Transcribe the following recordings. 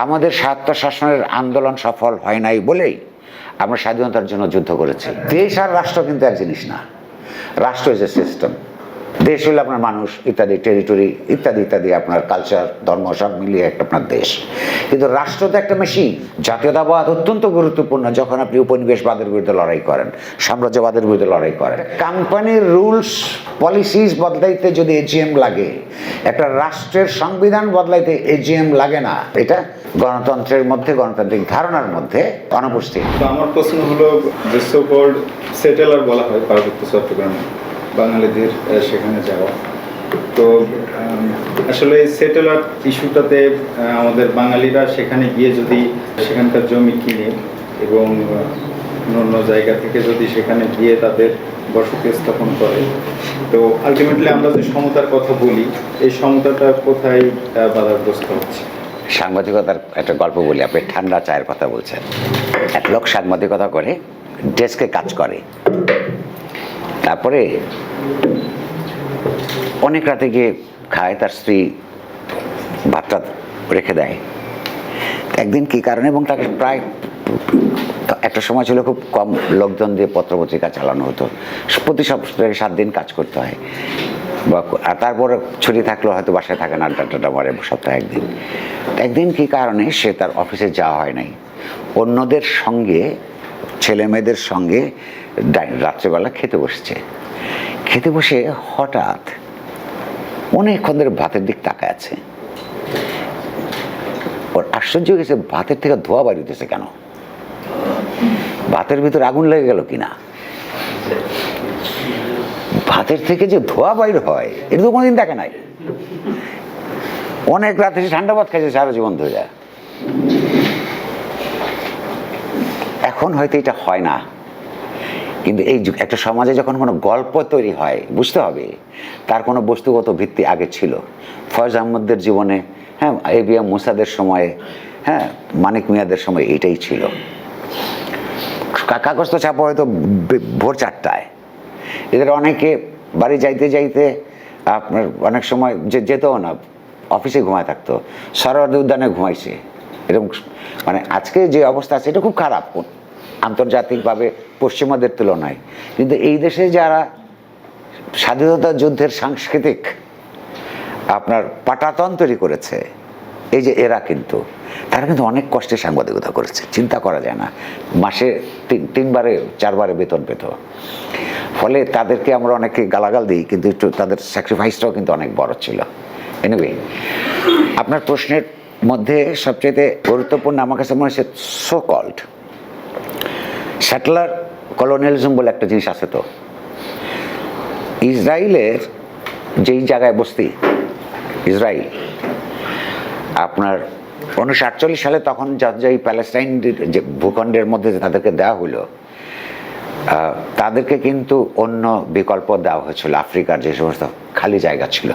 আমাদের স্বার্থ শাসনের আন্দোলন সফল হয় নাই বলেই আমরা স্বাধীনতার জন্য যুদ্ধ করেছি। দেশ আর রাষ্ট্র কিন্তু এক জিনিস না। রাষ্ট্র ইজ এ সিস্টেম দেশ হলো আপনার মানুষ, ইত্যাদি টেরিটরি ইত্যাদি ইত্যাদি, আপনার কালচার ধর্ম, সব মিলিয়ে একটা আপনার দেশ। কিন্তু রাষ্ট্র তো একটা মেশিন জাতীয়তাবাদ অত্যন্ত গুরুত্বপূর্ণ যখন আপনি উপনিবেশবাদের বিরুদ্ধে লড়াই করেন, সাম্রাজ্যবাদের বিরুদ্ধে লড়াই করেন। কোম্পানির রুলস পলিসিস বদলাইতে যদি এজিএম লাগে, একটা রাষ্ট্রের সংবিধান বদলাইতে এজিএম লাগে না, এটা গণতন্ত্রের মধ্যে, গণতান্ত্রিক ধারণার মধ্যে অনুপস্থিত আমার প্রশ্ন হলো সেটেলার বলা হয়, পার্বত্য চট্টগ্রামে। বাঙালিদের সেখানে যাওয়া। তো আসলে এই সেটেলার ইস্যুটাতে আমাদের বাঙালিরা সেখানে গিয়ে যদি সেখানকার জমি কিনে এবং অন্য জায়গা থেকে যদি সেখানে গিয়ে তাদের বসতি স্থাপন করে, তো আলটিমেটলি আমরা যে সমতার কথা বলি, এই সমতাটা কোথায় বাধাগ্রস্ত হচ্ছে? সাংবাদিকতার একটা গল্প বলি, আপনি ঠান্ডা চায়ের কথা বলছেন। এক লোক সাংবাদিকতা করে ডেস্কে কাজ করে। তারপরে অনেক রাতে গিয়ে খায়, তার স্ত্রী ভাতটা রেখে দেয়। একদিন কী কারণে এবং তাকে প্রায় একটা সময় ছিল খুব কম লোকজন দিয়ে পত্রপত্রিকা চালানো হতো। প্রতি সপ্তাহে সাত দিন কাজ করতে হয়। বা আর তারপরে ছুটি থাকলেও হয়তো বাসায় থাকে না, আড্ডা মারে সপ্তাহে একদিন। একদিন কী কারণে সে তার অফিসে যাওয়া হয় নাই। অন্যদের সঙ্গে ছেলে মেয়েদের সঙ্গে রাত্রেবেলা খেতে বসছে। খেতে বসে হঠাৎ অনেকক্ষণ ধরে ভাতের দিক তাকায় আছে। ওর আশ্চর্য গেছে, ভাতের থেকে ধোয়া বাড়িতেছে কেন? ভাতের ভিতরে আগুন লেগে গেল কিনা? ভাতের থেকে যে ধোয়া বাইর হয়, এটা তো কোনোদিন দেখে নাই। অনেক রাতে সে ঠান্ডা ভাত খাইছে সারা জীবন ধরে। এখন হয়তো এটা হয় না। কিন্তু এই একটা সমাজে যখন কোনো গল্প তৈরি হয়, বুঝতে হবে, তার কোনো বস্তুগত ভিত্তি আগে ছিল। ফয়জ আহমদদের জীবনে হ্যাঁ এ বি এম মুসাদের সময়ে হ্যাঁ মানিক মিয়াদের সময় এটাই ছিল। কাগজ তো ছাপা হয়তো ভোর চারটায়। এদের অনেকে বাড়ি যাইতে যাইতে আপনার অনেক সময় যে যেতেও না, অফিসে ঘুমায় থাকতো। সরোয়ার্দী উদ্যানে ঘুমাইছে। এরকম মানে আজকে যে অবস্থা আছে, এটা খুব খারাপ। আন্তর্জাতিকভাবে পশ্চিমাদের তুলনায়। কিন্তু এই দেশে যারা স্বাধীনতা যুদ্ধের সাংস্কৃতিক আপনার পাটাতন তৈরি করেছে, এই যে এরা কিন্তু, তারা কিন্তু অনেক কষ্টে সাংবাদিকতা করেছে, চিন্তা করা যায় না। মাসে তিন, তিনবারে, চারবারে বেতন পেত। ফলে তাদেরকে আমরা অনেকে গালাগাল দিই, কিন্তু একটু তাদের স্যাক্রিফাইসটাও কিন্তু অনেক বড় ছিল। এনিওয়ে আপনার প্রশ্নের মধ্যে সবচেয়ে গুরুত্বপূর্ণ, আমার কাছে মনে হচ্ছে সো কল্ড স্যাটেলার কলোনিয়ালিজম বলে একটা জিনিস আছে তো। ইসরায়েলের যেই জায়গায় বস্তি ইসরায়েল আপনার উনিশশো আটচল্লিশ সালে তখন যেই প্যালেস্টাইন যে ভূখণ্ডের মধ্যে তাদেরকে দেওয়া হলো তাদেরকে কিন্তু অন্য বিকল্প দেওয়া হয়েছিল, আফ্রিকার যে সমস্ত খালি জায়গা ছিল।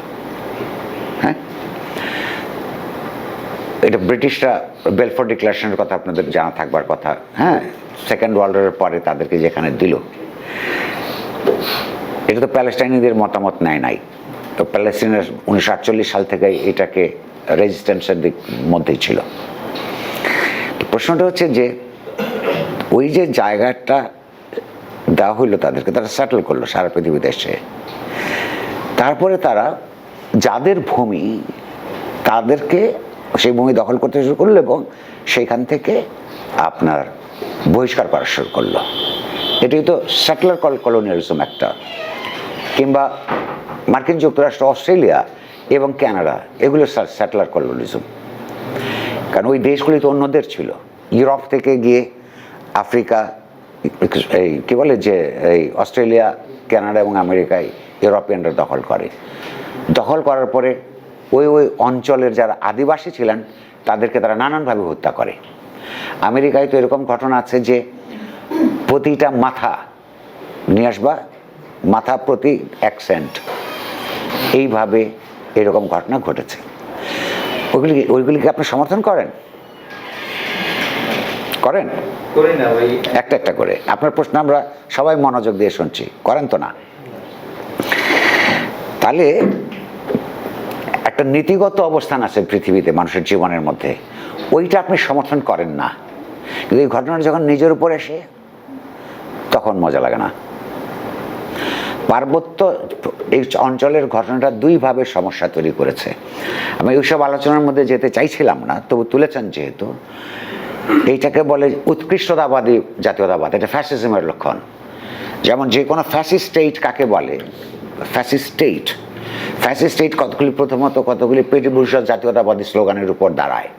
এটা ব্রিটিশরা বেলফোর ডিক্লারেশনের কথা আপনাদের জানা থাকবার কথা হ্যাঁ? সেকেন্ড ওয়ার্ল্ড ওয়ারের পরে তাদেরকে যেখানে দিল। এটা তো প্যালেস্টাইনিদের মতামত নেয় নাই। তো প্যালেস্টাইনের উনিশশো আটচল্লিশ সাল থেকে এটাকে রেজিস্ট্যান্সের দিক মধ্যেই ছিল। তো প্রশ্নটা হচ্ছে যে, ওই যে জায়গাটা দেওয়া হইল তাদেরকে, তারা সেটেল করল সারা পৃথিবীতে এসে তারপরে তারা যাদের ভূমি তাদেরকে সেই ভূমি দখল করতে শুরু করল এবং সেইখান থেকে আপনার বহিষ্কার করা শুরু করল। এটাই তো স্যাটেলার কল কলোনিয়ালিজম একটা। কিংবা মার্কিন যুক্তরাষ্ট্র, অস্ট্রেলিয়া এবং কানাডা, এগুলো স্যাটেলার কলোনিজম কারণ ওই দেশগুলি তো অন্যদের ছিল। ইউরোপ থেকে গিয়ে আফ্রিকা, এই কী বলে যে, এই অস্ট্রেলিয়া, কানাডা এবং আমেরিকায় ইউরোপিয়ানরা দখল করে। দখল করার পরে ওই ওই অঞ্চলের যারা আদিবাসী ছিলেন তাদেরকে তারা নানানভাবে হত্যা করে। আমেরিকায় তো এরকম ঘটনা আছে যে প্রতিটা মাথা নিয়ে আসবা মাথা প্রতি এক সেন্ট। এইভাবে এরকম ঘটনা ঘটেছে। ওইগুলি ওইগুলিকে আপনি সমর্থন করেন? করেন? করি না একটা একটা করে। আপনার প্রশ্ন আমরা সবাই মনোযোগ দিয়ে শুনছি। করেন তো না। তাহলে একটা নীতিগত অবস্থান আছে পৃথিবীতে, মানুষের জীবনের মধ্যে। ওইটা আপনি সমর্থন করেন না। কিন্তু এই ঘটনাটা যখন নিজের উপর এসে তখন মজা লাগে না। পার্বত্য এই অঞ্চলের ঘটনাটা দুইভাবে সমস্যা তৈরি করেছে। আমি ওইসব আলোচনার মধ্যে যেতে চাইছিলাম না, তবু তুলেছেন যেহেতু। এইটাকে বলে উৎকৃষ্টতাবাদী জাতীয়তাবাদ, এটা ফ্যাসিজমের লক্ষণ। যেমন যে কোনো ফ্যাসিস্ট স্টেট কাকে বলে? ফ্যাসিস্ট স্টেট ফ্যাসিস্ট স্টেট কতগুলি প্রথমত, কতগুলি পেটিভূষণ জাতীয়তাবাদী স্লোগানের উপর দাঁড়ায়।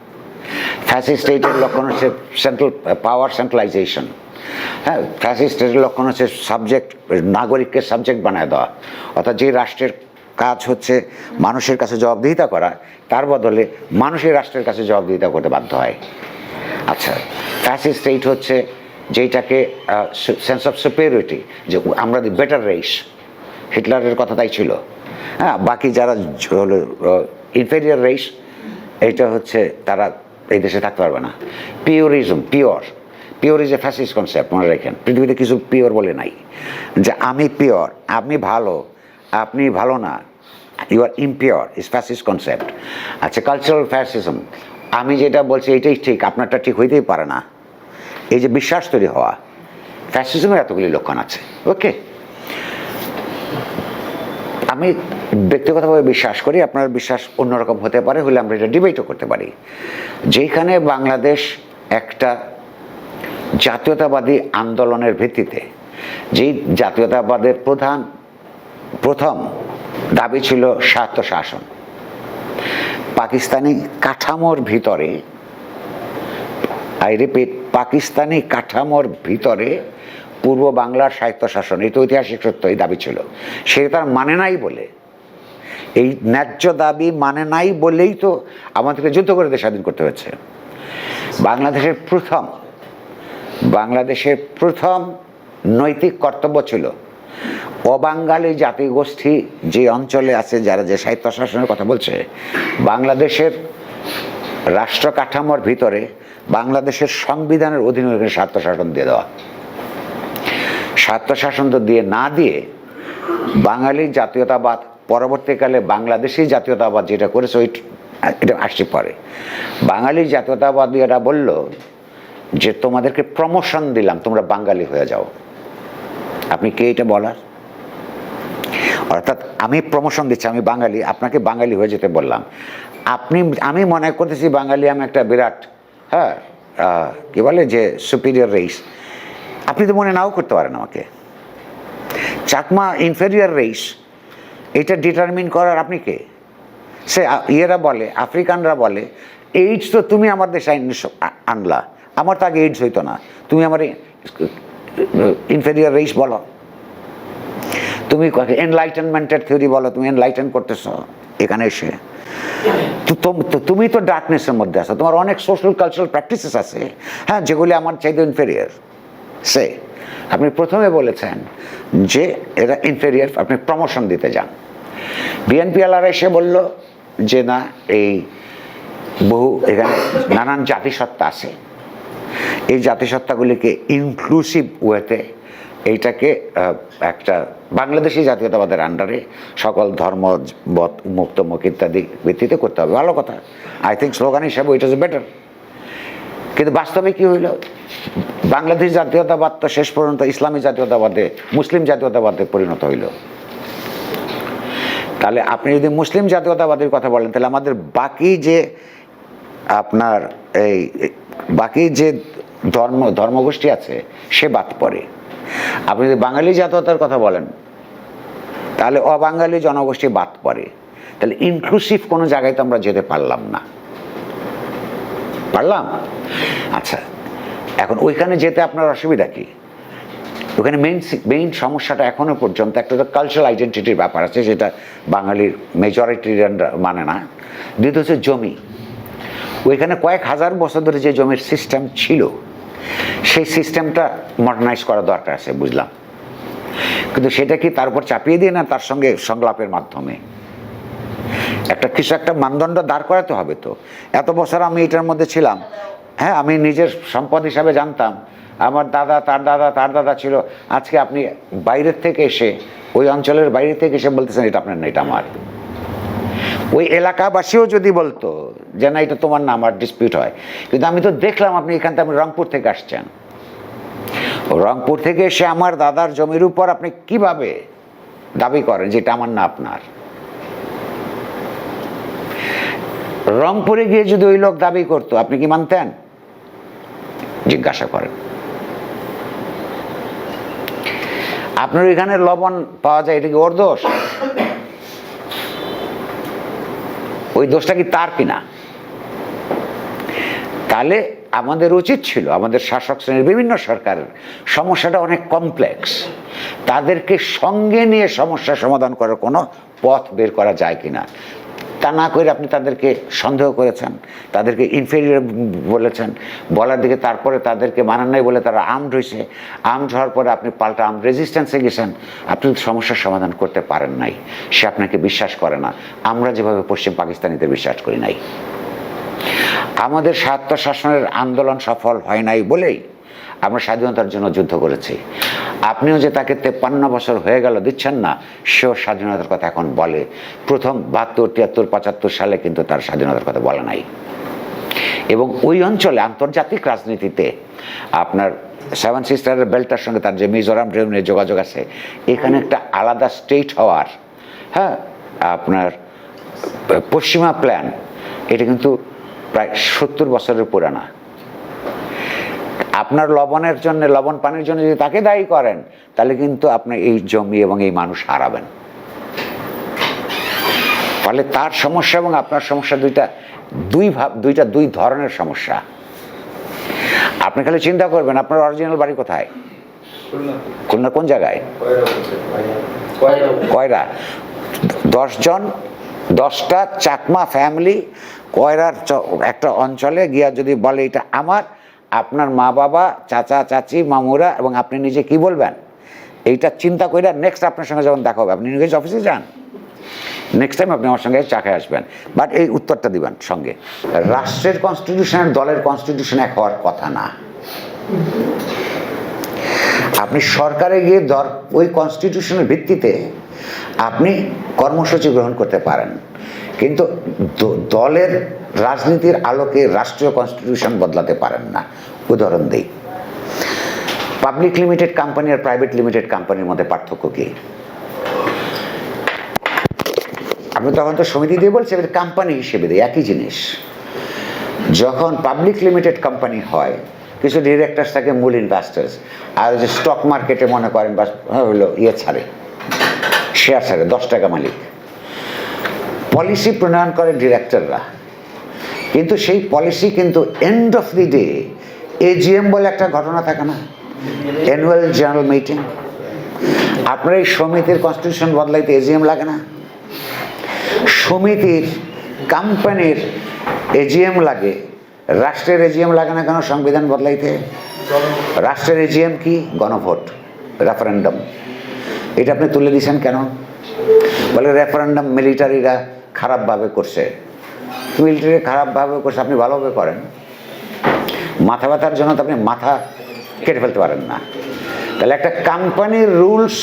ফ্যাসিস্ট স্টেটের লক্ষণ হচ্ছে সেন্ট্রাল পাওয়ার সেন্ট্রালাইজেশন হ্যাঁ ফ্যাসিস্ট স্টেটের লক্ষণ হচ্ছে সাবজেক্ট নাগরিককে সাবজেক্ট বানায় দেওয়া। অর্থাৎ যে রাষ্ট্রের কাজ হচ্ছে মানুষের কাছে জবাবদিহিতা করা, তার বদলে মানুষের রাষ্ট্রের কাছে জবাবদিহিতা করতে বাধ্য হয়। আচ্ছা ফ্যাসিস্ট স্টেট হচ্ছে যেটাকে সেন্স অফ সুপেরিয়রিটি যে আমরা দি বেটার রেস হিটলারের কথা তাই ছিল। হ্যাঁ বাকি যারা হলো ইনফেরিয়ার রেস এইটা হচ্ছে তারা এই দেশে থাকতে পারবে না। Purism pure pure is a fascist concept মনে রাখেন। পৃথিবীতে কিছু পিওর বলে নাই। যে আমি পিওর আপনি ভালো আপনি ভালো না you are impure is fascist concept আচ্ছা কালচারাল ফ্যাসিজম আমি যেটা বলছি এটাই ঠিক, আপনারটা ঠিক হইতেই পারে না। এই যে বিশ্বাস তৈরি হওয়া ফ্যাসিজমের এতগুলি লক্ষণ আছে ওকে আমি ব্যক্তিগতভাবে বিশ্বাস করি, আপনার বিশ্বাস অন্যরকম হতে পারে, হলে আমরা এটা ডিবেটও করতে পারি। যেখানে বাংলাদেশ একটা জাতীয়তাবাদী আন্দোলনের ভিত্তিতে, যেই জাতীয়তাবাদের প্রধান, প্রথম দাবি ছিল স্বায়ত্তশাসন। পাকিস্তানি কাঠামোর ভিতরে আই রিপিট পাকিস্তানি কাঠামোর ভিতরে পূর্ব বাংলার স্বায়ত্তশাসন এটা ঐতিহাসিক সত্য, এই দাবি ছিল। সে তার মানে নাই বলে। এই ন্যায্য দাবি মানে নাই বলেই তো আমাদেরকে যুদ্ধ করে দেশ স্বাধীন করতে হয়েছে। বাংলাদেশের প্রথম বাংলাদেশের প্রথম নৈতিক কর্তব্য ছিল অবাঙ্গালী জাতিগোষ্ঠী যে অঞ্চলে আছে, যারা যে স্বায়ত্তশাসনের কথা বলছে, বাংলাদেশের রাষ্ট্র কাঠামোর ভিতরে বাংলাদেশের সংবিধানের অধীনে ওখানে স্বায়ত্তশাসন দিয়ে দেওয়া। স্বায়ত্তশাসন দিয়ে না দিয়ে বাঙালি জাতীয়তাবাদ, পরবর্তীকালে বাংলাদেশি জাতীয়তাবাদ যেটা করেছে, ওই এটা আসছে পরে। বাঙালি জাতীয়তাবাদীরা বলল যে, তোমাদেরকে প্রমোশন দিলাম, তোমরা বাঙালি হয়ে যাও। আপনি কে এটা বলার? অর্থাৎ আমি প্রমোশন দিচ্ছি, আমি বাঙালি, আপনাকে বাঙালি হয়ে যেতে বললাম। আপনি, আমি মনে করতেছি বাঙালি আমি একটা বিরাট হ্যাঁ কি বলে যে সুপিরিয়র রেস আপনি তো মনে নাও করতে পারেন আমাকে। চাকমা ইনফেরিয়ার রেস এটা ডিটারমিন করার আপনি কে? সে ইয়েরা বলে, আফ্রিকানরা বলে এইডস তো তুমি আমার দেশে আনলা। আমার তো আগে এইডস হইতো না। তুমি আমার ইনফেরিয়ার রেস বলো। তুমি এনলাইটেনমেন্টের থিওরি বলো, তুমি এনলাইটেন করতেছ এখানে এসে। তুমি, তো ডার্কনেসের মধ্যে আছো। তোমার অনেক সোশ্যাল কালচারাল প্র্যাকটিসেস আছে। হ্যাঁ যেগুলি আমার চাইতে ইনফেরিয়ার সে, আপনি প্রথমে বলেছেন যে এরা ইনফেরিয়ার আপনি প্রমোশন দিতে যান। বিএনপি আলারা এসে বলল যে, না, এই বহু, এখানে নানান জাতিসত্তা আছে। এই জাতিসত্তাগুলিকে ইনক্লুসিভ ওয়েতে এইটাকে একটা বাংলাদেশি জাতীয়তাবাদের আন্ডারে সকল ধর্ম, মত মুক্তমুখ ইত্যাদি ভিত্তিতে করতে হবে। ভালো কথা। আই থিঙ্ক স্লোগান হিসাবে ইট ইজ বেটার কিন্তু বাস্তবে কি হইল? বাংলাদেশ জাতীয়তাবাদ তো শেষ পর্যন্ত ইসলামী জাতীয়তাবাদে, মুসলিম জাতীয়তাবাদে পরিণত হইল। তাহলে আপনি যদি মুসলিম জাতীয়তাবাদের কথা বলেন, তাহলে আমাদের বাকি যে আপনার এই, বাকি যে ধর্ম, ধর্মগোষ্ঠী আছে, সে বাদ পড়ে। আপনি যদি বাঙালি জাতীয়তার কথা বলেন, তাহলে অবাঙালি জনগোষ্ঠী বাদ পড়ে। তাহলে ইনক্লুসিভ কোনো জায়গায় তো আমরা যেতে পারলাম না। পারলাম? আচ্ছা এখন ওইখানে যেতে আপনার অসুবিধা কি? ওখানে মেইন মেইন সমস্যাটা এখনও পর্যন্ত একটা তো কালচারাল আইডেন্টিটির ব্যাপার আছে, যেটা বাঙালির মেজরিটি মানে না। দ্বিতীয় হচ্ছে জমি। ওইখানে কয়েক হাজার বছর ধরে যে জমির সিস্টেম ছিল, সেই সিস্টেমটা মডার্নাইজ করা দরকার আছে, বুঝলাম। কিন্তু সেটা কি তার উপর চাপিয়ে দিয়ে না তার সঙ্গে সংলাপের মাধ্যমে? একটা কিছু একটা মানদণ্ড দাঁড় করাতে হবে তো। এত বছর আমি এটার মধ্যে ছিলাম। হ্যাঁ আমি নিজের সম্পদ হিসাবে জানতাম। আমার দাদা, তার দাদা তার দাদা ছিল। আজকে আপনি বাইরের থেকে এসে, ওই অঞ্চলের বাইরে থেকে এসে বলতেছেন, এটা আপনার না, এটা আমার। ওই এলাকাবাসীও যদি বলতো যে, না, এটা তোমার না, আমার ডিসপিউট হয়। কিন্তু আমি তো দেখলাম, আপনি এখান থেকে আপনি রংপুর থেকে আসছেন। রংপুর থেকে এসে আমার দাদার জমির উপর আপনি কীভাবে দাবি করেন যে, এটা আমার না, আপনার? রংপুরে গিয়ে যদি ওই লোক দাবি করতো, আপনি কি মানতেন? জিজ্ঞাসা করেন। আপনার এখানে লবণ পাওয়া যায়, এটা কি ওর দোষ? ওই দোষটা কি তার কিনা? তাহলে আমাদের উচিত ছিল, আমাদের শাসক শ্রেণির বিভিন্ন সরকারের সমস্যাটা অনেক কমপ্লেক্স তাদেরকে সঙ্গে নিয়ে সমস্যা সমাধান করার কোনো পথ বের করা যায় কিনা? তা না করে আপনি তাদেরকে সন্দেহ করেছেন, তাদেরকে ইনফেরিয়র বলেছেন, বলার দিকে তারপরে তাদেরকে মানান নাই বলে তারা আর্মড হয়েছে আর্মড হওয়ার পরে আপনি পাল্টা আর্ম রেজিস্ট্যান্সে গেছেন, আপনি সমস্যার সমাধান করতে পারেন নাই। সে আপনাকে বিশ্বাস করে না। আমরা যেভাবে পশ্চিম পাকিস্তানিদের বিশ্বাস করি নাই। আমাদের স্বায়ত্ত শাসনের আন্দোলন সফল হয় নাই বলেই আমরা স্বাধীনতার জন্য যুদ্ধ করেছি। আপনিও যে তাকে তেপ্পান্ন বছর হয়ে গেল দিচ্ছেন না, সেও স্বাধীনতার কথা এখন বলে। প্রথম বাহাত্তর, তিয়াত্তর, পঁচাত্তর সালে কিন্তু তার স্বাধীনতার কথা বলা নাই। এবং ওই অঞ্চলে আন্তর্জাতিক রাজনীতিতে আপনার সেভেন সিস্টারের বেল্টার সঙ্গে তার যে মিজোরাম ট্রেনের যোগাযোগ আছে, এখানে একটা আলাদা স্টেট হওয়ার হ্যাঁ আপনার পশ্চিমা প্ল্যান এটা কিন্তু প্রায় সত্তর বছরের পুরানা। আপনার লবণের জন্য, লবণ পানির জন্য যদি তাকে দায়ী করেন, তাহলে কিন্তু আপনি এই জমি এবং এই মানুষ হারাবেন। ফলে তার সমস্যা এবং আপনার সমস্যা দুইটা, দুই ভাব, দুইটা, দুই ধরনের সমস্যা। আপনি খালি চিন্তা করবেন, আপনার অরিজিনাল বাড়ি কোথায়? কোন কোন জায়গায়? কয়রা। দশজন, দশটা চাকমা ফ্যামিলি কয়রার একটা অঞ্চলে গিয়া যদি বলে, এটা আমার আপনার মা বাবা, চাচা, চাচি, মামুরা এবং আপনি নিজে কি বলবেন? এইটা চিন্তা করে নেক্সট আপনার সঙ্গে যখন দেখা হবে, আপনি নিজে অফিসে যান নেক্সট টাইম আপনি আমার সঙ্গে চাকে আসবেন। বাট এই উত্তরটা দিবেন সঙ্গে। রাষ্ট্রের কনস্টিটিউশন আর দলের কনস্টিটিউশন এক হওয়ার কথা না। আপনি সরকারে গিয়ে দর, ওই কনস্টিটিউশনের ভিত্তিতে আপনি কর্মসূচি গ্রহণ করতে পারেন। কিন্তু দলের রাজনীতির আলোকে রাষ্ট্রীয় কনস্টিটিউশন বদলাতে পারেন না। উদাহরণ দিই। পাবলিক লিমিটেড কোম্পানি আর প্রাইভেট লিমিটেড কোম্পানির মধ্যে পার্থক্য কী? আপনি তখন তো সমিতি দিয়ে বলছে এবার কোম্পানি হিসেবে দিই, একই জিনিস। যখন পাবলিক লিমিটেড কোম্পানি হয়, কিছু ডিরেক্টরস থাকে, মূল ইনভেস্টার্স আর যে স্টক মার্কেটে মনে করেন বা হলো ইয়ে ছাড়ে শেয়ার ছাড়ে, দশ টাকা মালিক। পলিসি প্রণয়ন করে ডিরেক্টররা কিন্তু সেই পলিসি কিন্তু end of the day AGM বলে একটা ঘটনা থাকে না? অ্যানুয়াল জেনারেল মিটিং আপনার এই সমিতির কনস্টিটিউশন বদলাইতে এজিএম লাগে না? সমিতির কোম্পানির এজিএম লাগে। রাষ্ট্রের এজিএম লাগে না কেন সংবিধান বদলাইতে? রাষ্ট্রের এজিএম কি? গণভোট রেফারেন্ডাম এটা আপনি তুলে দিয়েছেন কেন? বলে রেফারেন্ডাম মিলিটারিরা খারাপভাবে করছে। মিলিটারি খারাপভাবে করছে আপনি ভালোভাবে করেন, মাথা ব্যথার জন্য তো আপনি মাথা কেটে ফেলতে পারেন না। তাহলে একটা কোম্পানির রুলস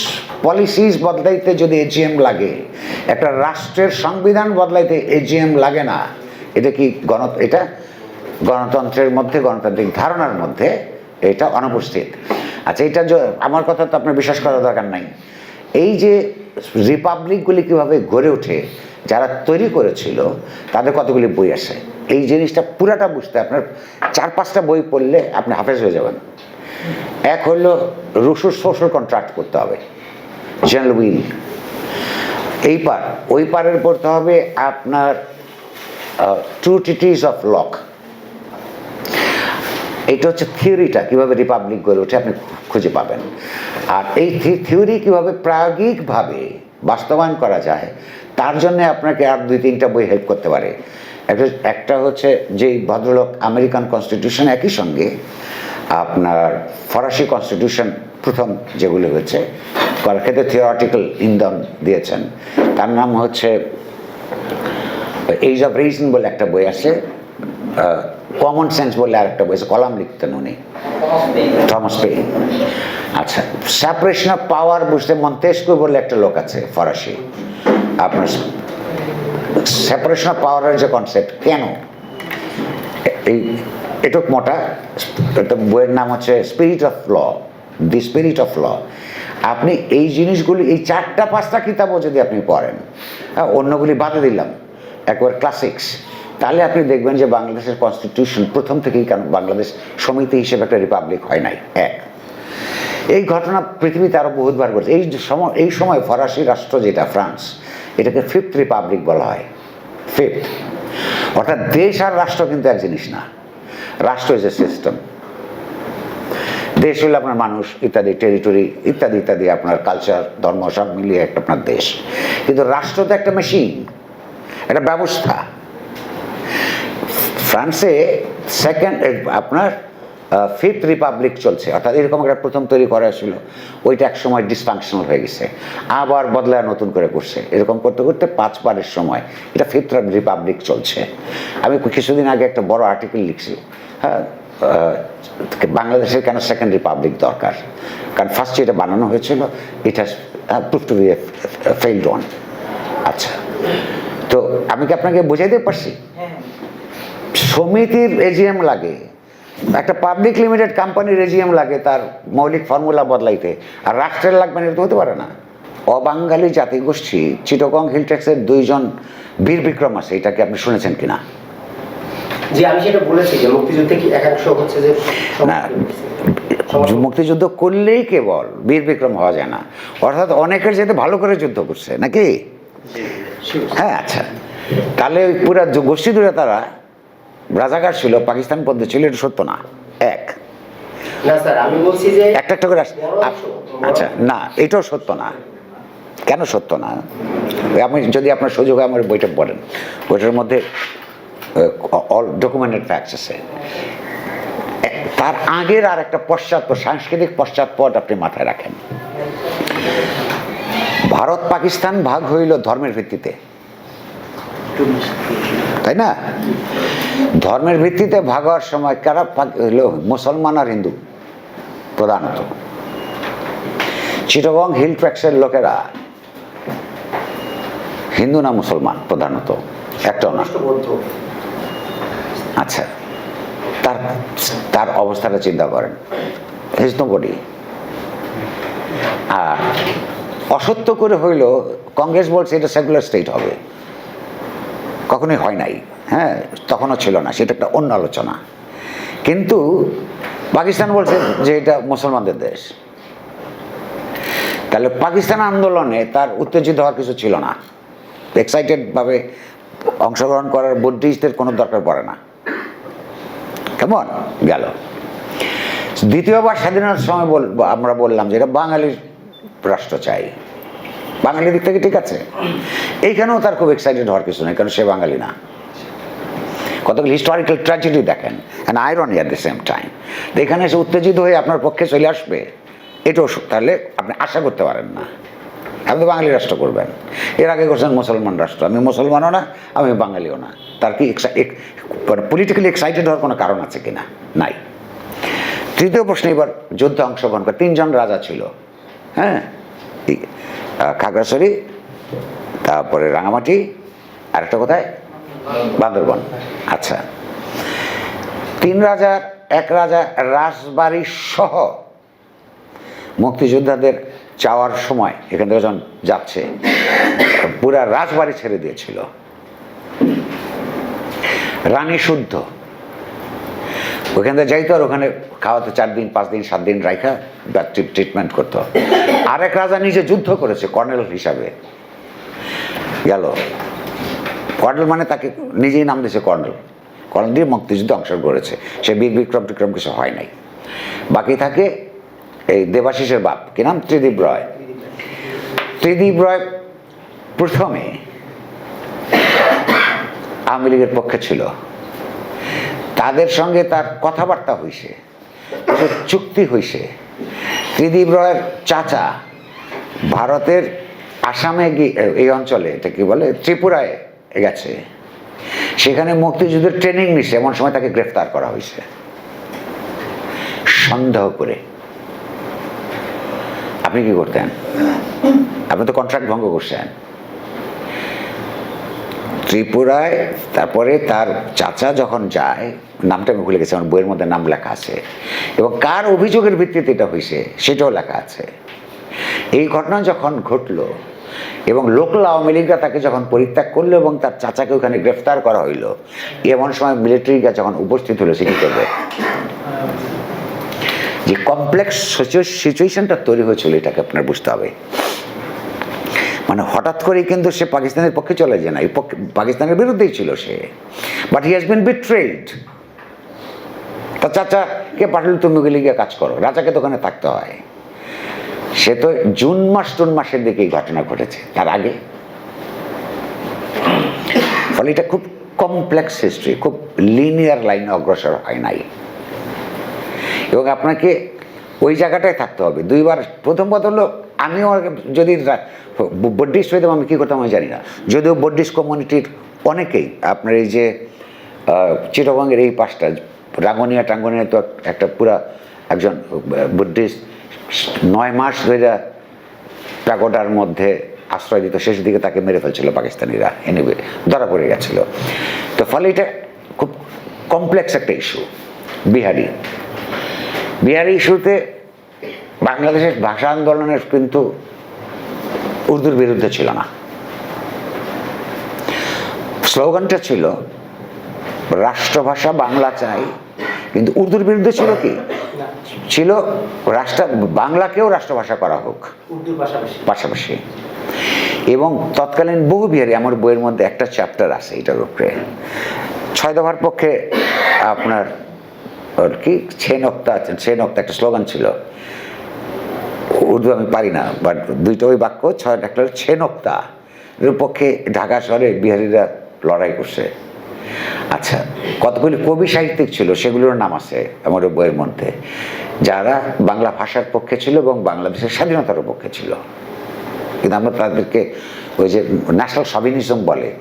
পলিসিস বদলাইতে যদি এজিএম লাগে, একটা রাষ্ট্রের সংবিধান বদলাইতে এজিএম লাগে না, এটা কি গণ, এটা গণতন্ত্রের মধ্যে, গণতান্ত্রিক ধারণার মধ্যে এটা অনুপস্থিত। আচ্ছা এটা আমার কথা তো আপনার বিশ্বাস করার দরকার নাই। এই যে রিপাবলিকগুলি কীভাবে গড়ে ওঠে যারা তৈরি করেছিল, তাদের কতগুলি বই আসে? এই জিনিসটা পুরাটা বুঝতে আপনার চার পাঁচটা বই পড়লে আপনি হাফেজ হয়ে যাবেন। এক হলো রুশুর সোশ্যাল কন্ট্রাক্ট করতে হবে জেনারেল উইল এই পার, ওই পারের পড়তে হবে আপনার ট্রু টিটিস অফ লক এইটা হচ্ছে থিওরিটা কীভাবে রিপাবলিক গড়ে ওঠে আপনি খুঁজে পাবেন। আর এই থিওরি কীভাবে প্রায়োগিকভাবে বাস্তবায়ন করা যায় তার জন্য আপনাকে আর দুই, তিনটা বই হেল্প করতে পারে। একটা একটা হচ্ছে যে ভদ্রলোক আমেরিকান কনস্টিটিউশন একই সঙ্গে আপনার ফরাসি কনস্টিটিউশন প্রথম যেগুলো হয়েছে করার ক্ষেত্রে থিওরিটিক্যাল ইন্ধন দিয়েছেন। তার নাম হচ্ছে এইজ অফ রিজন বলে একটা বই আছে কমন সেন্স বলে আরেকটা বই আছে, কলাম লিখতেন উনি। থমাস পেইন আচ্ছা সেপারেশন অফ পাওয়ার বুঝতে মন্তেস্কো বলে একটা লোক আছে, ফরাসি। আপনার সেপারেশন অফ পাওয়ারের যে কনসেপ্ট কেন? এই, এটুক মোটা বইয়ের নাম হচ্ছে spirit of law the spirit of law আপনি এই জিনিসগুলি, এই চারটা পাঁচটা কিতাবও যদি আপনি পড়েন হ্যাঁ অন্যগুলি বাদে দিলাম, একবার ক্লাসিক্স তাহলে আপনি দেখবেন যে বাংলাদেশের কনস্টিটিউশন প্রথম থেকেই কেন বাংলাদেশ সমিতি হিসেবে একটা রিপাবলিক হয় নাই, এক। এই ঘটনা পৃথিবীতে আরও বহুতবার ঘটেছে। এই সময় এই সময় ফরাসি রাষ্ট্র যেটা, ফ্রান্স এটাকে ফিফথ রিপাবলিক বলা হয়। ফিফথ অর্থাৎ দেশ আর রাষ্ট্র কিন্তু এক জিনিস না। রাষ্ট্র ইজ এ সিস্টেম দেশ হলো আপনার মানুষ, ইত্যাদি টেরিটরি ইত্যাদি ইত্যাদি, আপনার কালচার ধর্ম, সব মিলিয়ে একটা আপনার দেশ। কিন্তু রাষ্ট্র তো একটা মেশিন একটা ব্যবস্থা। ফ্রান্সে সেকেন্ড আপনার ফিফথ রিপাবলিক চলছে অর্থাৎ এরকম একটা প্রথম তৈরি করা ছিল ওইটা এক সময় ডিসফাংশনাল হয়ে গেছে আবার বদলায় নতুন করে করছে এরকম করতে করতে পাঁচবারের সময় এটা ফিফথ রিপাবলিক চলছে। আমি কিছুদিন আগে একটা বড় আর্টিকেল লিখছি হ্যাঁ বাংলাদেশের কেন সেকেন্ড রিপাবলিক দরকার? কারণ ফার্স্ট এটা বানানো হয়েছিল it has proof to be failed one আচ্ছা তো আমি কি আপনাকে বোঝাইতে পারছি? সমিতির রেজিএম লাগে একটা পাবলিক লিমিটেড কোম্পানির রেজিএম লাগে তার মৌলিক ফর্মুলা বদলাইতে। আর রাষ্ট্রের লাগবে না এটা হতে পারে না। অবাঙ্গালি জাতিগোষ্ঠী চিটগং হিলটেক্সের দুইজন বীর বিক্রম আছে এটাকে আপনি শুনেছেন কিনা? জি আমি সেটা বলেছি যে মুক্তিযুদ্ধে কি একাংশ হচ্ছে যে না মুক্তিযুদ্ধ করলেই কেবল বীর বিক্রম হওয়া যায় না। অর্থাৎ অনেকের যেতে ভালো করে যুদ্ধ করছে নাকি? হ্যাঁ আচ্ছা। তাহলে ওই পুরা গোষ্ঠী দূরে তারা রাজাকার ছিল পাকিস্তান পদ্ধতি ছিল এটা সত্য না। এক। একটা একটা করে আচ্ছা না এটাও সত্য না। কেন সত্য না? আপনি যদি আপনার সুযোগ আমার বইটা পড়েন। বইটার মধ্যে অল ডকুমেন্টেড ফ্যাক্টস আছে। তার আগের আর একটা পশ্চাৎপদ সাংস্কৃতিক পশ্চাৎপদ আপনি মাথায় রাখেন। ভারত পাকিস্তান ভাগ হইল ধর্মের ভিত্তিতে। তাই না? ধর্মের ভিত্তিতে ভাগ হওয়ার সময় কারা মুসলমান আর হিন্দু প্রধানত। চিটগং হিল ট্র্যাক্সের লোকেরা হিন্দু না মুসলমান প্রধানত? একটাও না। আচ্ছা তার তার অবস্থাটা চিন্তা করেন। হিজ বডি আর অসত্য করে হইল কংগ্রেস বলছে এটা সেকুলার স্টেট হবে। কখনোই হয় নাই। হ্যাঁ তখনও ছিল না, সেটা একটা অন্য আলোচনা। কিন্তু পাকিস্তান বলছে যে এটা মুসলমানদের দেশ। তাহলে পাকিস্তান আন্দোলনে তার উত্তেজিত হওয়ার কিছু ছিল না। এক্সাইটেডভাবে অংশগ্রহণ করার বুদ্ধিস্টদের কোনো দরকার পড়ে না। কেমন? গেল। দ্বিতীয়বার স্বাধীনতার সময় বল আমরা বললাম যে এটা বাঙালির রাষ্ট্র চাই। বাঙালির দিক থেকে ঠিক আছে। এইখানেও তার খুব এক্সাইটেড হওয়ার কিছু নেই, কারণ সে বাঙালি না। কতগুলো হিস্টোরিক্যাল ট্র্যাজেডি দেখেন and irony at the same time তো এখানে এসে উত্তেজিত হয়ে আপনার পক্ষে চলে আসবে, এটাও তাহলে আপনি আশা করতে পারেন না। আপনি তো বাঙালি রাষ্ট্র করবেন। এর আগে করছেন মুসলমান রাষ্ট্র। আমি মুসলমানও না, আমি বাঙালিও না। তার কি পলিটিক্যালি এক্সাইটেড হওয়ার কোনো কারণ আছে কিনা? নাই। তৃতীয় প্রশ্ন এবার, যুদ্ধে অংশগ্রহণ করে তিনজন রাজা ছিল। হ্যাঁ? খাগড়াছড়ি, তারপরে রাঙামাটি, আরেকটা কোথায়? বান্দরবন। আচ্ছা। তিন রাজার এক রাজা, রাজবাড়ি সহ মুক্তিযোদ্ধাদের চাওয়ার সময় এখান থেকে যখন যাচ্ছে, পুরা রাজবাড়ি ছেড়ে দিয়েছিল। রানী শুদ্ধ। ওখান যাইতো আর ওখানে খাওয়াতে চার দিন, পাঁচ দিন, সাত দিন রাইখা ট্রিটমেন্ট করতো। আরেক রাজা নিজে যুদ্ধ করেছে, কর্নেল হিসাবে। গেল। কর্নেল মানে তাকে নিজেই নাম দিয়েছে কর্নেল। কর্নেল দিয়ে মুক্তিযুদ্ধে অংশগ্রহণ করেছে। সে বীর বিক্রম টিক্রম কিছু হয় নাই। বাকি থাকে এই দেবাশিসের বাপ। কি নাম? ত্রিদীপ রয়। ত্রিদীপ রয় প্রথমে আওয়ামী লীগের পক্ষে ছিল। তাদের সঙ্গে তার কথাবার্তা কিছু চুক্তি হইছে। ত্রিদীপ রয়ের চাচা ভারতের আসামে এই অঞ্চলে, এটা কি বলে, ত্রিপুরায় গেছে। সেখানে মুক্তিযুদ্ধের ট্রেনিং নিছে, এমন সময় তাকে গ্রেফতার করা হয়েছে সন্দেহ করে। আপনি কি করতেন? আপনি তো কন্ট্রাক্ট ভঙ্গ করছেন। ত্রিপুরায়, তারপরে তার চাচা যখন যায়, নামটা আমি ভুলে গেছি, আমার বইয়ের মধ্যে নাম লেখা আছে। এবং কার অভিযোগের ভিত্তিতে এটা হয়েছে সেটাও লেখা আছে। এই ঘটনা যখন ঘটলো, এবং লোকাল আওয়ামী লীগরা তাকে যখন পরিত্যাগ করল এবং তার চাচাকে ওখানে গ্রেফতার করা হইল, এমন সময় মিলিটারিরা যখন উপস্থিত হলো সেটি করবে? যে কমপ্লেক্স সিচুয়েশনটা তৈরি হয়েছিল, এটাকে আপনার বুঝতে হবে। মানে হঠাৎ করেই কিন্তু সে পাকিস্তানের পক্ষে চলে যায় না। পাকিস্তানের বিরুদ্ধেই ছিল সে। But he has been betrayed তা চাচাকে পাঠালে? তুমি গেলে গিয়ে কাজ করো। রাজাকে ওখানে থাকতে হয়। সে তো জুন মাস, জুন মাসের দিকে এই ঘটনা ঘটেছে, তার আগে। ফলে এটা খুব কমপ্লেক্স হিস্ট্রি খুব লিনিয়ার লাইনে অগ্রসর হয় নাই। এবং আপনাকে ওই জায়গাটায় থাকতে হবে। দুইবার প্রথম কথা হলো আমিও যদি বড্ডিস্ট হইতাম আমি কী করতাম আমি জানি না। যদিও বড্ডিস্ট কমিউনিটির অনেকেই আপনার এই যে চিটাগঙ্গের এই পাশটা, রাঙ্গনিয়া টাঙ্গনিয়া তো একটা পুরা একজন বুদ্ধিস্ট নয় মাস ধরে প্যাগোডার মধ্যে আশ্রয় দিত, শেষ দিকে তাকে মেরে ফেলছিল পাকিস্তানিরা। এনিওয়ে ধরা পড়ে গেছিল। তো ফলে এটা খুব কমপ্লেক্স একটা ইস্যু বিহারি। বিহারি ইস্যুতে বাংলাদেশের ভাষা আন্দোলনের কিন্তু উর্দুর বিরুদ্ধে ছিল না। স্লোগানটা ছিল রাষ্ট্রভাষা বাংলা চাই। কিন্তু উর্দুর বিরুদ্ধে ছিল কি? ছিল রাষ্ট্র বাংলাকেও রাষ্ট্রভাষা করা হোক। পাশাপাশি। এবং তৎকালীন বহু বিহারি আমার বইয়ের মধ্যে একটা চ্যাপ্টার আছে এটার উপরে। ছয় দফার পক্ষে আপনার ওর কি ছে নক্তা ছে নক্তা একটা স্লোগান ছিল। উর্দু আমি পারি না বাট দুইটা ওই বাক্য, ছয় ডাক্তার ছেনোক্তা। এর পক্ষে ঢাকা শহরে বিহারিরা লড়াই করছে। আচ্ছা কতগুলি কবি সাহিত্যিক ছিল, সেগুলোর নাম আছে আমার বইয়ের মধ্যে। যারা বাংলা ভাষার পক্ষে ছিল এবং বাংলাদেশের স্বাধীনতার পক্ষে ছিল। কিন্তু আমরা তাদেরকে ওই যে ন্যাশনাল সবিনিজম বলে,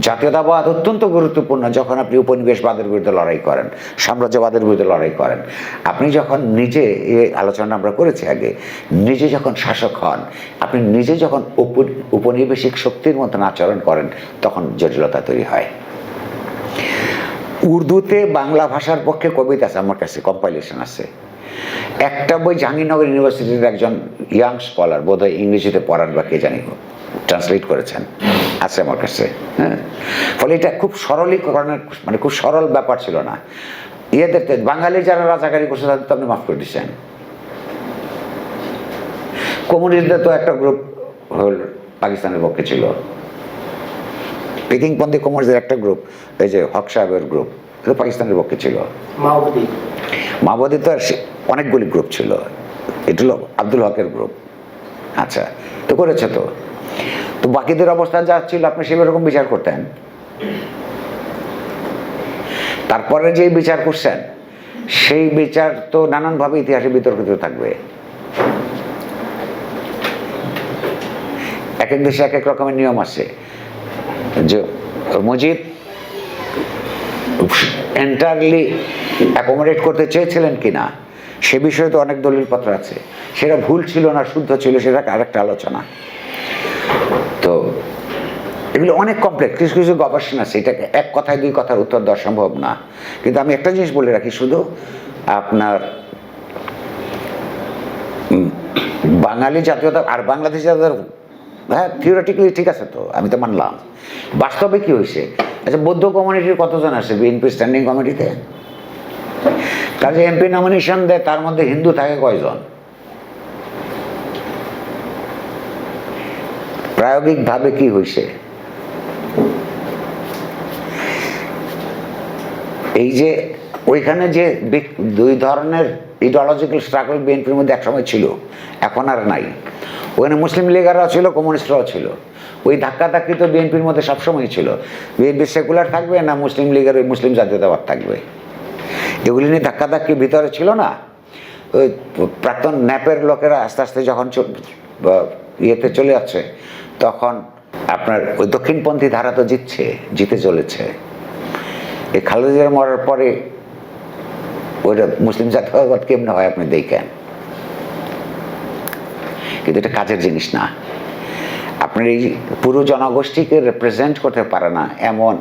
জাতীয়তাবাদ অত্যন্ত গুরুত্বপূর্ণ যখন আপনি উপনিবেশবাদের বিরুদ্ধে লড়াই করেন, সাম্রাজ্যবাদের বিরুদ্ধে লড়াই করেন। আপনি যখন নিজে এই আলোচনা আমরা করেছি আগে, নিজে যখন শাসক হন, আপনি নিজে যখন উপ- উপনিবেশিক শক্তির মতন আচরণ করেন, তখন জটিলতা তৈরি হয়। উর্দুতে বাংলা ভাষার পক্ষে কবিতা আছে, আমার কাছে কম্পাইলেশন আছে। একটা বই জাহাঙ্গীরনগর ইউনিভার্সিটির একজন ইয়াং স্কলার বোধহয় ইংরেজিতে পড়ান বা কে জানি। ট্রান্সলেট করেছেন। আছে আমার কাছে হ্যাঁ? ফলে এটা খুব সরলীকরণের মানে খুব সরল ব্যাপার ছিল না। ইয়েদের বাঙালি যারা রাজাকারি করছে তাদের তো আপনি মাফ করে দিচ্ছেন। কমিউনিস্টদের তো একটা গ্রুপ হল পাকিস্তানের পক্ষে ছিল। পিকিংপন্থী কমিউনিস্টদের একটা গ্রুপ এই যে হক সাহেবের গ্রুপ এটা পাকিস্তানের পক্ষে ছিল। মাওবাদী। তো অনেকগুলি গ্রুপ ছিল। এটা হলো আব্দুল হকের গ্রুপ আচ্ছা তো করেছে তো। তো বাকিদের অবস্থা যা ছিল, আপনি সেরকম বিচার করতেন? তারপরে যেই বিচার করছেন, সেই বিচার তো নানানভাবে ইতিহাসে বিতর্কিত থাকবে। এক এক দেশে এক এক রকমের নিয়ম আছে। যে মুজিব এন্টারলি অ্যাকোমোডেট করতে চেয়েছিলেন কি না সে বিষয়ে তো অনেক দলিলপত্র আছে। সেটা ভুল ছিল না, শুদ্ধ ছিল, সেটা আরেকটা আলোচনা। এগুলো অনেক কমপ্লেক্স কিছু কিছু গবেষণা আছে। এটাকে এক কথায়, দুই কথার উত্তর দেওয়া সম্ভব না। কিন্তু আমি একটা জিনিস বলে রাখি, শুধু আপনার বাঙালি জাতীয়তা আর বাংলাদেশ জাতীয়তা হ্যাঁ থিওরিটিক্যালি ঠিক আছে তো, আমি তো মানলাম। বাস্তবে কি হয়েছে? আচ্ছা বৌদ্ধ কমিউনিটির কতজন আছে? বিএনপি স্ট্যান্ডিং কমিটিতে কাজে এমপি নমিনেশন দেয়, তার মধ্যে হিন্দু থাকে কয়জন? প্রায়োগিকভাবে কি হয়েছে? এই যে ওইখানে যে দুই ধরনের ইডিওলজিক্যাল স্ট্রাগল বিএনপির মধ্যে একসময় ছিল, এখন আর নাই। ওখানে মুসলিম লীগাররাও ছিল, কমিউনিস্টরাও ছিল। ওই ধাক্কা ধাক্কি তো বিএনপির মধ্যে সবসময় ছিল। বিএনপি সেকুলার থাকবে না মুসলিম লীগের ওই মুসলিম জাতীয়তাবাদ থাকবে? এগুলি নিয়ে ধাক্কা ধাক্কি ভিতরে ছিল না। ওই প্রাক্তন ন্যাপের লোকেরা আস্তে আস্তে যখন ইয়েতে চলে যাচ্ছে, তখন আপনার ওই দক্ষিণপন্থী ধারা তো জিতছে, জিতে চলেছে। এই খালেদা মরার পরে ওইটা মুসলিম জাতীয়তাবাদ কেমনে হয় আপনি দেখেন? কিন্তু এটা কাজের জিনিস না। আপনি আপনার এই পুরো জনগোষ্ঠীকে রিপ্রেজেন্ট করতে পারে না এমন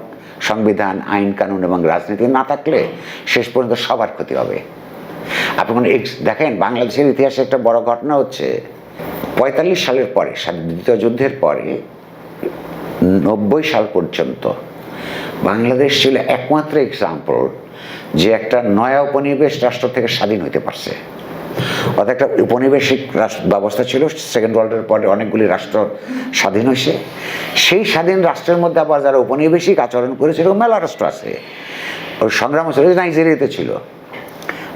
সংবিধান, আইন, কানুন এবং রাজনীতি না থাকলে শেষ পর্যন্ত সবার ক্ষতি হবে। আপনি দেখেন, বাংলাদেশের ইতিহাসে একটা বড় ঘটনা হচ্ছে, পঁয়তাল্লিশ সালের পরে দ্বিতীয় যুদ্ধের পরে, নব্বই সাল পর্যন্ত বাংলাদেশ ছিল একমাত্র এক্সাম্পল যে একটা নয়া উপনিবেশ রাষ্ট্র থেকে স্বাধীন হতে পারছে। অর্থাৎ একটা উপনিবেশিক ব্যবস্থা ছিল সেকেন্ড ওয়ার্ল্ডের পরে অনেকগুলি রাষ্ট্র স্বাধীন হয়েছে। সেই স্বাধীন রাষ্ট্রের মধ্যে আবার যারা উপনিবেশিক আচরণ করেছে মেলা রাষ্ট্র আছে। ওই সংগ্রাম ছিল নাইজেরিয়াতে ছিল।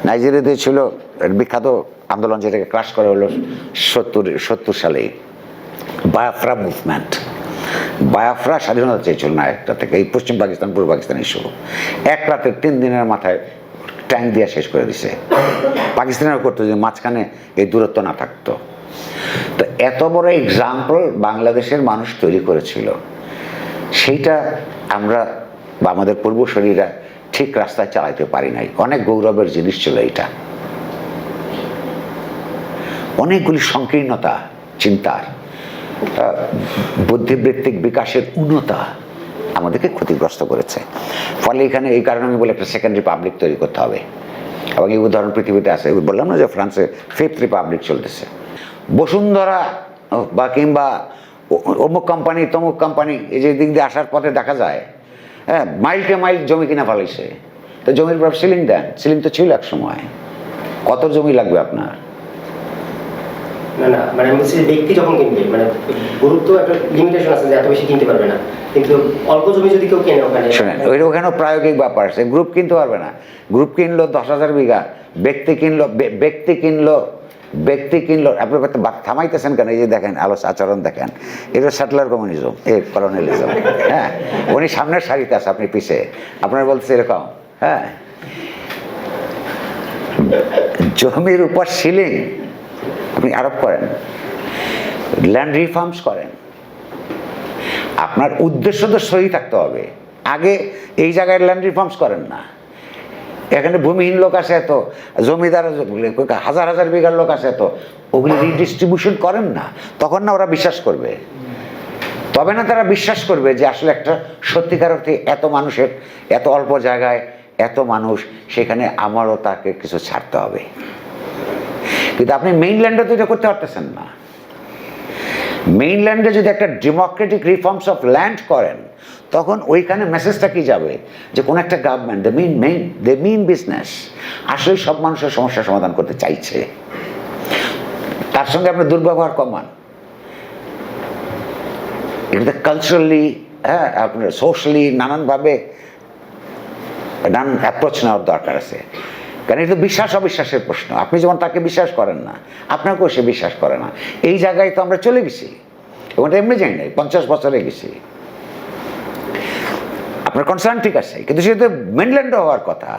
নাইজেরিয়াতে ছিল বিখ্যাত আন্দোলন যেটাকে ক্রাশ করা হলো সত্তর সত্তর সালেই বায়াফ্রা মুভমেন্ট বায়াফ্রা স্বাধীনতা চেয়েছিল না একটা থেকে, এই পশ্চিম পাকিস্তান, পূর্ব পাকিস্তান ইস্যু এক রাতে তিন দিনের মাথায় ট্যাঙ্ক দিয়ে শেষ করে দিছে। পাকিস্তানের করতো যে মাঝখানে এই দূরত্ব না থাকতো। তো এত বড় এক্সাম্পল বাংলাদেশের মানুষ তৈরি করেছিল। সেইটা আমরা বা আমাদের পূর্বশরীরা ঠিক রাস্তায় চালাইতে পারি নাই। অনেক গৌরবের জিনিস ছিল এইটা। অনেকগুলি সংকীর্ণতা, চিন্তার। বুদ্ধিবৃত্তিক বিকাশের উন্নতা আমাদেরকে ক্ষতিগ্রস্ত করেছে। ফলে এখানে এই কারণে আমি বলি একটা সেকেন্ড রিপাবলিক তৈরি করতে হবে। এবং এই উদাহরণ পৃথিবীতে আছে। বললাম না যে ফ্রান্সে ফিফথ রিপাবলিক চলতেছে। বসুন্ধরা বা কিংবা অমুক কোম্পানি তমুক কোম্পানি এই যে দিক দিয়ে আসার পথে দেখা যায় হ্যাঁ মাইলকে মাইল জমি কিনা ফেলাইছে। তো জমির পর সিলিং দেন। সিলিং তো ছিল এক সময়। কত জমি লাগবে আপনার? না না মানে ব্যক্তি যখন কিনবে মানে গুরুত্ব একটা লিমিটেশন আছে যে এত বেশি কিনতে পারবে না। থামাইতেছেন কেন? এই যে দেখেন, আলোচ আচরণ দেখেন। এটা স্যাটেলার কমিউনিজম এ কলোনিয়ালিজম হ্যাঁ? উনি সামনের সারিতে আছে, আপনি পিছে। আপনার বলছে এরকম হ্যাঁ? জমির উপর সিলিং আপনি আরোপ করেন ল্যান্ড রিফর্মস করেন, আপনার উদ্দেশ্য তো সহি থাকতে হবে। আগে এই জায়গায় ল্যান্ড রিফর্মস করেন না। এখানে ভূমিহীন লোক আছে এত জমিদার হাজার হাজার বিঘার লোক আছে এত ওগুলি রিডিস্ট্রিবিউশন করেন না, তখন না ওরা বিশ্বাস করবে। তবে না তারা বিশ্বাস করবে যে আসলে একটা সত্যিকার অর্থে এত মানুষের, এত অল্প জায়গায় এত মানুষ, সেখানে আমারও তাকে কিছু ছাড়তে হবে। কিন্তু আপনি মেইনল্যান্ডে তো এটা করতে পারতেছেন না। মেইনল্যান্ডে যদি একটা ডেমোক্রেটিক রিফর্মস অফ ল্যান্ড করেন, তখন ওইখানে মেসেজটা কি যাবে? যে কোন একটা government the main main the main business আসলে সব মানুষের সমস্যার সমাধান করতে চাইছে। তার সঙ্গে আপনি দুর্ব্যবহার কমান। এটাতে কালচারালি হ্যাঁ আপনার সোশ্যালি নানানভাবে নানান অ্যাপ্রোচ নেওয়ার দরকার আছে। কারণ এটা বিশ্বাস, অবিশ্বাসের প্রশ্ন। আপনি যেমন তাকে বিশ্বাস করেন না, আপনাকেও সে বিশ্বাস করে না। এই জায়গায় তো আমরা চলে গেছি। এবং এটা এমনি যাই নাই পঞ্চাশ বছরে গেছি। আপনার কনসার্ন ঠিক আছে, কিন্তু সে তো মেনল্যান্ডও হওয়ার কথা।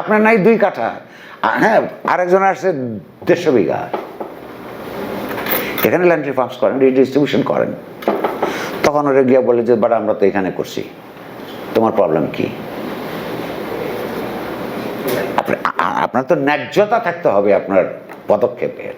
আপনার নাই দুই কাঠা। হ্যাঁ আরেকজন আসছে দেড়শো বিঘা। এখানে ল্যান্ড রিফর্মস করেন রিডিস্ট্রিবিউশন করেন। তখন ওরা গিয়ে বলে যে বাট আমরা তো এখানে করছি। তোমার প্রবলেম কি? আপনার তো ন্যায্যতা থাকতে হবে আপনার পদক্ষেপের।